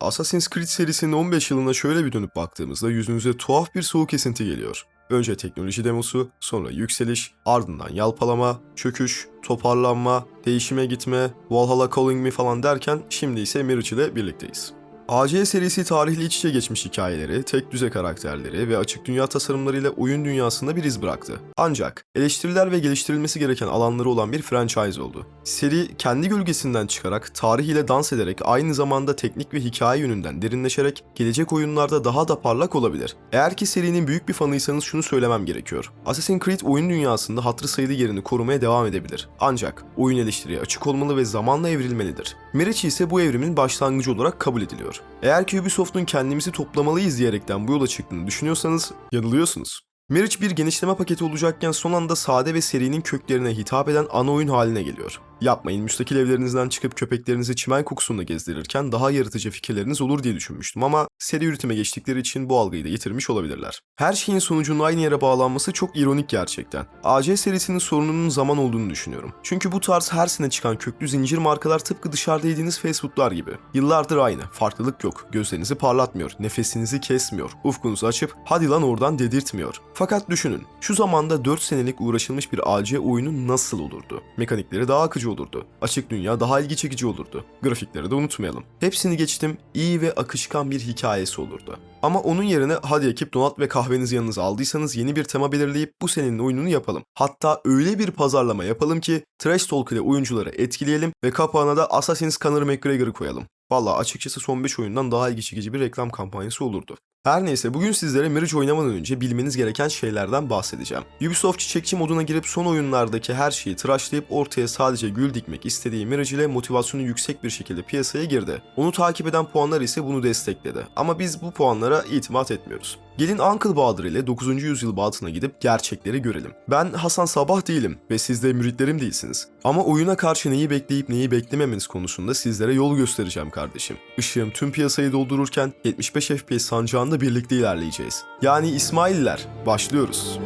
Assassin's Creed serisinin 15 yılına şöyle bir dönüp baktığımızda yüzünüze tuhaf bir soğuk esinti geliyor. Önce teknoloji demosu, sonra yükseliş, ardından yalpalama, çöküş, toparlanma, değişime gitme, Valhalla Calling Me falan derken şimdi ise Mirage ile birlikteyiz. AC serisi tarihli iç içe geçmiş hikayeleri, tek düze karakterleri ve açık dünya tasarımlarıyla oyun dünyasında bir iz bıraktı. Ancak eleştiriler ve geliştirilmesi gereken alanları olan bir franchise oldu. Seri kendi gölgesinden çıkarak, tarih ile dans ederek aynı zamanda teknik ve hikaye yönünden derinleşerek gelecek oyunlarda daha da parlak olabilir. Eğer ki serinin büyük bir fanıysanız şunu söylemem gerekiyor. Assassin's Creed oyun dünyasında hatırı sayılı yerini korumaya devam edebilir. Ancak oyun eleştiriye açık olmalı ve zamanla evrilmelidir. Mirage ise bu evrimin başlangıcı olarak kabul ediliyor. Eğer ki Ubisoft'un kendimizi toplamalıyız diyerekten bu yola çıktığını düşünüyorsanız yanılıyorsunuz. Mirage bir genişleme paketi olacakken son anda sade ve serinin köklerine hitap eden ana oyun haline geliyor. Yapmayın müstakil evlerinizden çıkıp köpeklerinizi çimen kokusunda gezdirirken daha yaratıcı fikirleriniz olur diye düşünmüştüm ama seri üretime geçtikleri için bu algıyı da yitirmiş olabilirler. Her şeyin sonucunun aynı yere bağlanması çok ironik gerçekten. AC serisinin sorununun zaman olduğunu düşünüyorum. Çünkü bu tarz her sene çıkan köklü zincir markalar tıpkı dışarıda yediğiniz fast foodlar gibi. Yıllardır aynı, farklılık yok, gözlerinizi parlatmıyor, nefesinizi kesmiyor, ufkunuzu açıp hadi lan oradan dedirtmiyor. Fakat düşünün, şu zamanda 4 senelik uğraşılmış bir AC oyunu nasıl olurdu? Mekanikleri daha akıcı olurdu. Açık dünya daha ilgi çekici olurdu. Grafikleri de unutmayalım. Hepsini geçtim, iyi ve akışkan bir hikayesi olurdu. Ama onun yerine hadi ekip donat ve kahvenizi yanınıza aldıysanız yeni bir tema belirleyip bu senenin oyununu yapalım. Hatta öyle bir pazarlama yapalım ki Trash Talk ile oyuncuları etkileyelim ve kapağına da Assassin's Conor McGregor'ı koyalım. Valla açıkçası son 5 oyundan daha ilgi çekici bir reklam kampanyası olurdu. Her neyse bugün sizlere Mirage oynamadan önce bilmeniz gereken şeylerden bahsedeceğim. Ubisoft çiçekçi moduna girip son oyunlardaki her şeyi tıraşlayıp ortaya sadece gül dikmek istediği Mirage ile motivasyonu yüksek bir şekilde piyasaya girdi. Onu takip eden puanlar ise bunu destekledi. Ama biz bu puanlara itimat etmiyoruz. Gelin Uncle Bahadır ile 9. yüzyıl batına gidip gerçekleri görelim. Ben Hasan Sabah değilim ve siz de müritlerim değilsiniz. Ama oyuna karşı neyi bekleyip neyi beklememeniz konusunda sizlere yol göstereceğim kardeşim. Işığım tüm piyasayı doldururken 75 FPS sancağında birlikte ilerleyeceğiz. Yani İsmail'ler, başlıyoruz.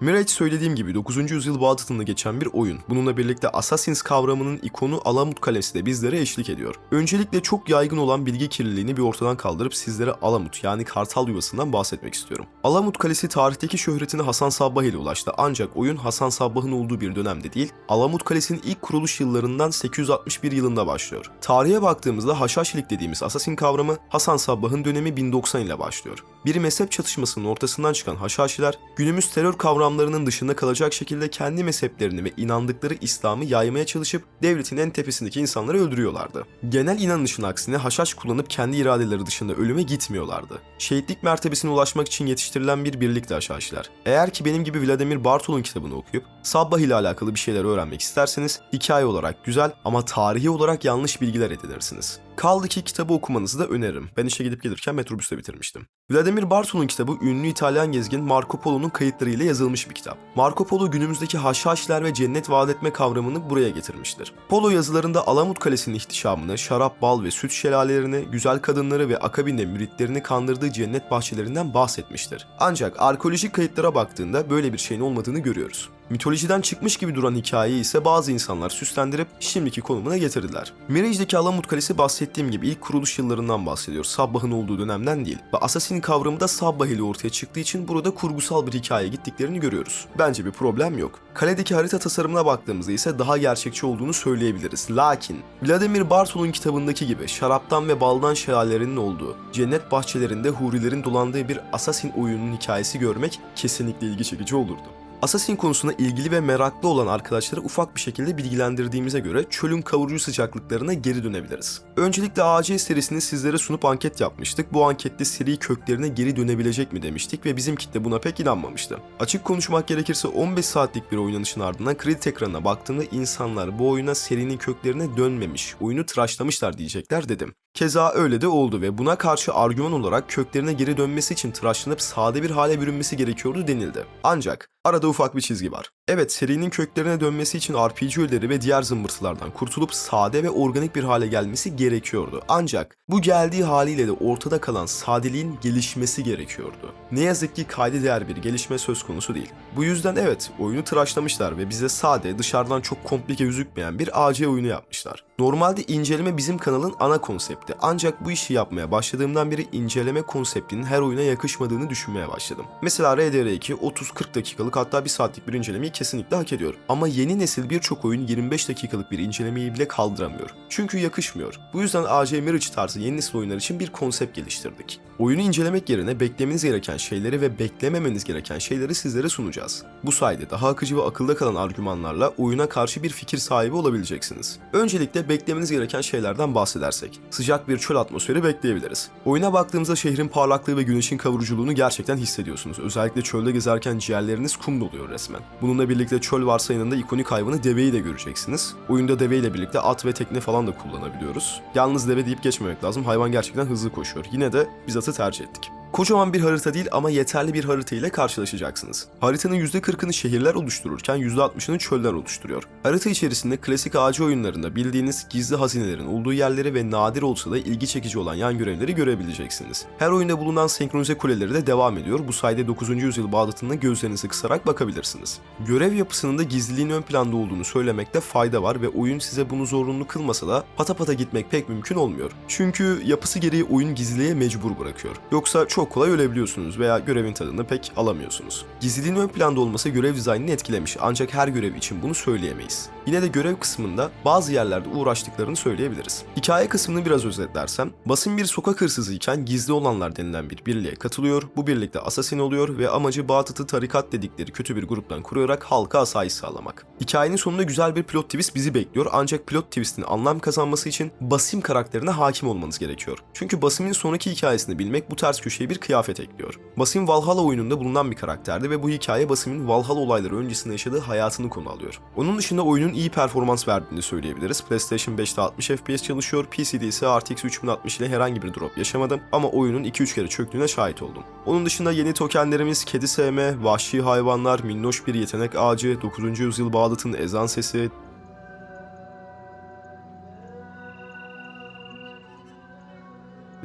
Mirage söylediğim gibi 9. yüzyıl Bağdat'ında geçen bir oyun. Bununla birlikte Assassins kavramının ikonu Alamut Kalesi de bizlere eşlik ediyor. Öncelikle çok yaygın olan bilgi kirliliğini bir ortadan kaldırıp sizlere Alamut yani Kartal yuvasından bahsetmek istiyorum. Alamut Kalesi tarihteki şöhretine Hasan Sabbah ile ulaştı ancak oyun Hasan Sabbah'ın olduğu bir dönemde değil, Alamut Kalesi'nin ilk kuruluş yıllarından 861 yılında başlıyor. Tarihe baktığımızda Haşhaşilik dediğimiz Assassin kavramı Hasan Sabbah'ın dönemi 1090 ile başlıyor. Bir mezhep çatışmasının ortasından çıkan Haşhaşiler günümüz terör kavramlarının dışında kalacak şekilde kendi mezheplerini ve inandıkları İslam'ı yaymaya çalışıp devletin en tepesindeki insanları öldürüyorlardı. Genel inanışın aksine haşhaş kullanıp kendi iradeleri dışında ölüme gitmiyorlardı. Şehitlik mertebesine ulaşmak için yetiştirilen bir birlikti Haşhaşiler. Eğer ki benim gibi Vladimir Bartol'un kitabını okuyup Sabbah ile alakalı bir şeyler öğrenmek isterseniz hikaye olarak güzel ama tarihi olarak yanlış bilgiler edinirsiniz. Kaldı ki kitabı okumanızı da öneririm. Ben işe gidip gelirken metrobüste bitirmiştim. Vladimir Bartol'un kitabı ünlü İtalyan gezgin Marco Polo'nun kayıtlarıyla yazılmış bir kitap. Marco Polo günümüzdeki haşhaşler ve cennet vaat etme kavramını buraya getirmiştir. Polo yazılarında Alamut Kalesi'nin ihtişamını, şarap, bal ve süt şelalelerini, güzel kadınları ve akabinde müritlerini kandırdığı cennet bahçelerinden bahsetmiştir. Ancak arkeolojik kayıtlara baktığında böyle bir şeyin olmadığını görüyoruz. Mitolojiden çıkmış gibi duran hikayeyi ise bazı insanlar süslendirip şimdiki konumuna getirdiler. Mirage'deki Alamut Kalesi bahsettiğim gibi ilk kuruluş yıllarından bahsediyor. Sabbah'ın olduğu dönemden değil. Ve Assassin kavramı da Sabbah ile ortaya çıktığı için burada kurgusal bir hikaye gittiklerini görüyoruz. Bence bir problem yok. Kaledeki harita tasarımına baktığımızda ise daha gerçekçi olduğunu söyleyebiliriz. Lakin Vladimir Bartol'un kitabındaki gibi şaraptan ve baldan şelalelerinin olduğu, cennet bahçelerinde hurilerin dolandığı bir Assassin oyununun hikayesi görmek kesinlikle ilgi çekici olurdu. Assassin konusunda ilgili ve meraklı olan arkadaşları ufak bir şekilde bilgilendirdiğimize göre çölün kavurucu sıcaklıklarına geri dönebiliriz. Öncelikle AC serisini sizlere sunup anket yapmıştık. Bu ankette seri köklerine geri dönebilecek mi demiştik ve bizim kitle buna pek inanmamıştı. Açık konuşmak gerekirse 15 saatlik bir oynanışın ardından kredi ekranına baktığımda insanlar bu oyuna serinin köklerine dönmemiş, oyunu tıraşlamışlar diyecekler dedim. Keza öyle de oldu ve buna karşı argüman olarak köklerine geri dönmesi için tıraşlanıp sade bir hale bürünmesi gerekiyordu denildi. Ancak arada ufak bir çizgi var. Evet serinin köklerine dönmesi için RPG öğeleri ve diğer zımbırtılardan kurtulup sade ve organik bir hale gelmesi gerekiyordu. Ancak bu geldiği haliyle de ortada kalan sadeliğin gelişmesi gerekiyordu. Ne yazık ki kayda değer bir gelişme söz konusu değil. Bu yüzden evet oyunu tıraşlamışlar ve bize sade dışarıdan çok komplike gözükmeyen bir AC oyunu yapmışlar. Normalde inceleme bizim kanalın ana konsepti ancak bu işi yapmaya başladığımdan beri inceleme konseptinin her oyuna yakışmadığını düşünmeye başladım. Mesela RDR2 30-40 dakikalık hatta bir saatlik bir incelemeyi kesinlikle hak ediyor. Ama yeni nesil birçok oyun 25 dakikalık bir incelemeyi bile kaldıramıyor. Çünkü yakışmıyor. Bu yüzden AC Mirage tarzı yeni nesil oyunlar için bir konsept geliştirdik. Oyunu incelemek yerine beklemeniz gereken şeyleri ve beklememeniz gereken şeyleri sizlere sunacağız. Bu sayede daha akıcı ve akılda kalan argümanlarla oyuna karşı bir fikir sahibi olabileceksiniz. Öncelikle beklemeniz gereken şeylerden bahsedersek, sıcak bir çöl atmosferi bekleyebiliriz. Oyuna baktığımızda şehrin parlaklığı ve güneşin kavuruculuğunu gerçekten hissediyorsunuz. Özellikle çölde gezerken ciğerleriniz kum doluyor resmen. Bununla birlikte çöl varsa yanında ikonik hayvanı deveyi de göreceksiniz. Oyunda deveyle birlikte at ve tekne falan da kullanabiliyoruz. Yalnız deve deyip geçmemek lazım. Hayvan gerçekten hızlı koşuyor. Yine de biz atı tercih ettik. Kocaman bir harita değil ama yeterli bir harita ile karşılaşacaksınız. Haritanın %40'ını şehirler oluştururken %60'ını çöller oluşturuyor. Harita içerisinde klasik ağacı oyunlarında bildiğiniz gizli hazinelerin olduğu yerleri ve nadir olsa da ilgi çekici olan yan görevleri görebileceksiniz. Her oyunda bulunan senkronize kuleleri de devam ediyor. Bu sayede 9. yüzyıl Bağdat'ına gözlerinizi kısarak bakabilirsiniz. Görev yapısının da gizliliğin ön planda olduğunu söylemekte fayda var ve oyun size bunu zorunlu kılmasa da pata pata gitmek pek mümkün olmuyor. Çünkü yapısı gereği oyun gizliliğe mecbur bırakıyor. Yoksa çok kolay ölebiliyorsunuz veya görevin tadını pek alamıyorsunuz. Gizliliğin ön planda olması görev dizaynını etkilemiş ancak her görev için bunu söyleyemeyiz. Yine de görev kısmında bazı yerlerde uğraştıklarını söyleyebiliriz. Hikaye kısmını biraz özetlersem, Basim bir sokak hırsızı iken gizli olanlar denilen bir birliğe katılıyor, bu birlikte asasin oluyor ve amacı Bağdat'ı tarikat dedikleri kötü bir gruptan kuruyarak halka asayiş sağlamak. Hikayenin sonunda güzel bir plot twist bizi bekliyor ancak plot twist'in anlam kazanması için Basim karakterine hakim olmanız gerekiyor. Çünkü Basim'in sonraki hikayesini bilmek bu ters köşeye bir kıyafet ekliyor. Basim Valhalla oyununda bulunan bir karakterdi ve bu hikaye Basim'in Valhalla olayları öncesinde yaşadığı hayatını konu alıyor. Onun dışında oyunun iyi performans verdiğini söyleyebiliriz. PlayStation 5'te 60 FPS çalışıyor, PC'de ise RTX 3060 ile herhangi bir drop yaşamadım ama oyunun 2-3 kere çöktüğüne şahit oldum. Onun dışında yeni tokenlerimiz kedi sevme, vahşi hayvanlar, minnoş bir yetenek ağacı, 9. yüzyıl Bağdat'ın ezan sesi,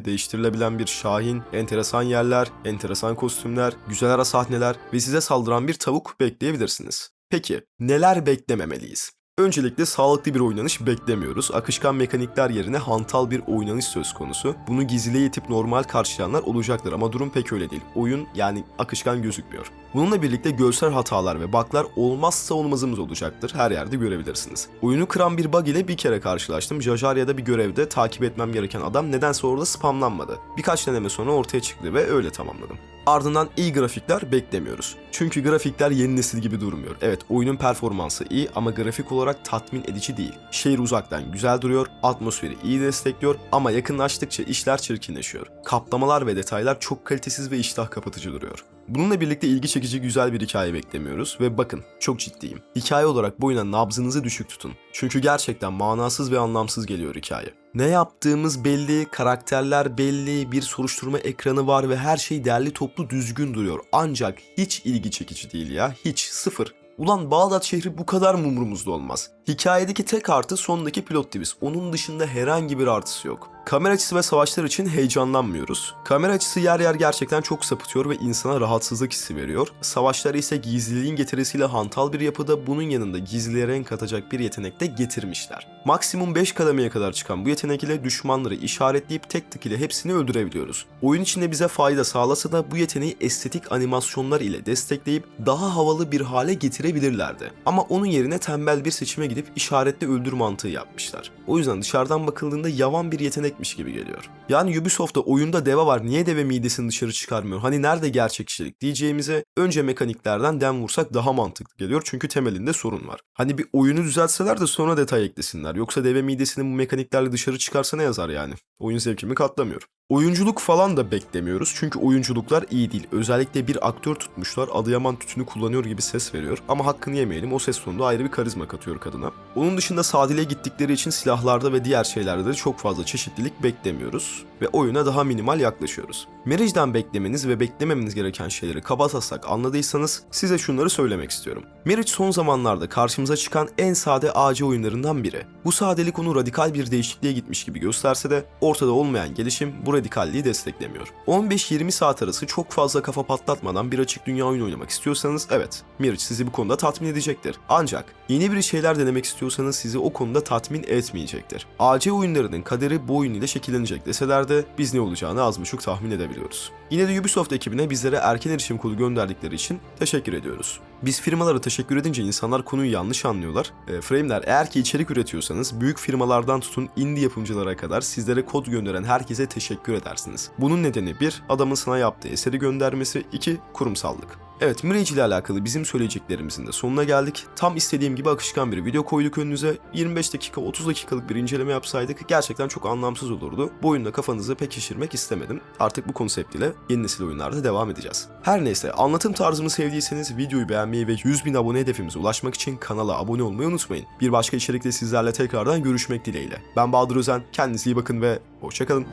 değiştirilebilen bir şahin, enteresan yerler, enteresan kostümler, güzel ara sahneler ve size saldıran bir tavuk bekleyebilirsiniz. Peki neler beklememeliyiz? Öncelikle sağlıklı bir oynanış beklemiyoruz. Akışkan mekanikler yerine hantal bir oynanış söz konusu. Bunu gizliliğe itip normal karşılayanlar olacaktır ama durum pek öyle değil. Oyun yani akışkan gözükmüyor. Bununla birlikte görsel hatalar ve bug'lar olmazsa olmazımız olacaktır. Her yerde görebilirsiniz. Oyunu kıran bir bug ile bir kere karşılaştım. Jajarya'da bir görevde takip etmem gereken adam nedense orada spamlanmadı. Birkaç deneme sonra ortaya çıktı ve öyle tamamladım. Ardından iyi grafikler beklemiyoruz. Çünkü grafikler yeni nesil gibi durmuyor. Evet oyunun performansı iyi ama grafik olarak tatmin edici değil. Şehir uzaktan güzel duruyor, atmosferi iyi destekliyor ama yakınlaştıkça işler çirkinleşiyor. Kaplamalar ve detaylar çok kalitesiz ve iştah kapatıcı duruyor. Bununla birlikte ilgi çekici güzel bir hikaye beklemiyoruz ve bakın çok ciddiyim. Hikaye olarak bu oyuna nabzınızı düşük tutun. Çünkü gerçekten manasız ve anlamsız geliyor hikaye. Ne yaptığımız belli, karakterler belli, bir soruşturma ekranı var ve her şey derli toplu düzgün duruyor. Ancak hiç ilgi çekici değil ya, hiç sıfır. Ulan Bağdat şehri bu kadar mı umurumuzda olmaz? Hikayedeki tek artı sondaki pilot twist. Onun dışında herhangi bir artısı yok. Kamera açısı ve savaşlar için heyecanlanmıyoruz. Kamera açısı yer yer gerçekten çok sapıtıyor ve insana rahatsızlık hissi veriyor. Savaşlar ise gizliliğin getirisiyle hantal bir yapıda bunun yanında gizliliğe renk katacak bir yetenek de getirmişler. Maksimum 5 kademeye kadar çıkan bu yetenek ile düşmanları işaretleyip tek tık ile hepsini öldürebiliyoruz. Oyun içinde bize fayda sağlasa da bu yeteneği estetik animasyonlar ile destekleyip daha havalı bir hale getirebilirlerdi. Ama onun yerine tembel bir seçime gidip işaretli öldür mantığı yapmışlar. O yüzden dışarıdan bakıldığında yavan bir yetenekmiş gibi geliyor. Yani Ubisoft'ta oyunda deve var niye deve midesini dışarı çıkarmıyor? Hani nerede gerçekçilik diyeceğimize önce mekaniklerden dem vursak daha mantıklı geliyor çünkü temelinde sorun var. Hani bir oyunu düzeltseler de sonra detay eklesinler. Yoksa deve midesini bu mekaniklerle dışarı çıkarsa ne yazar yani? Oyun zevkimi katlamıyor. Oyunculuk falan da beklemiyoruz çünkü oyunculuklar iyi değil. Özellikle bir aktör tutmuşlar Adıyaman tütünü kullanıyor gibi ses veriyor ama hakkını yemeyelim o ses tonunda ayrı bir karizma katıyor kadına. Onun dışında sadile gittikleri için silahlarda ve diğer şeylerde de çok fazla çeşitlilik beklemiyoruz. Ve oyuna daha minimal yaklaşıyoruz. Marriage'den beklemeniz ve beklememeniz gereken şeyleri kaba taslak anladıysanız size şunları söylemek istiyorum. Marriage son zamanlarda karşımıza çıkan en sade AC oyunlarından biri. Bu sadelik onu radikal bir değişikliğe gitmiş gibi gösterse de ortada olmayan gelişim bu radikalliği desteklemiyor. 15-20 saat arası çok fazla kafa patlatmadan bir açık dünya oyunu oynamak istiyorsanız evet, Mirage sizi bu konuda tatmin edecektir. Ancak yeni bir şeyler denemek istiyorsanız sizi o konuda tatmin etmeyecektir. AC oyunlarının kaderi bu oyun ile şekillenecek deseler de biz ne olacağını az buçuk tahmin edebiliyoruz. Yine de Ubisoft ekibine bizlere erken erişim kodu gönderdikleri için teşekkür ediyoruz. Biz firmalara teşekkür edince insanlar konuyu yanlış anlıyorlar. E, Frame'ler eğer ki içerik üretiyorsanız büyük firmalardan tutun indie yapımcılara kadar sizlere kod gönderen herkese teşekkür edersiniz. Bunun nedeni bir, adamın sana yaptığı eseri göndermesi, iki, kurumsallık. Evet Mirage ile alakalı bizim söyleyeceklerimizin de sonuna geldik. Tam istediğim gibi akışkan bir video koyduk önünüze. 25 dakika 30 dakikalık bir inceleme yapsaydık gerçekten çok anlamsız olurdu. Bu oyunda kafanızı pek şişirmek istemedim. Artık bu konsept ile yeni nesil oyunlarda devam edeceğiz. Her neyse anlatım tarzımı sevdiyseniz videoyu beğenmeyi ve 100 bin abone hedefimize ulaşmak için kanala abone olmayı unutmayın. Bir başka içerikte sizlerle tekrardan görüşmek dileğiyle. Ben Bahadır Özen, kendinize iyi bakın ve hoşçakalın.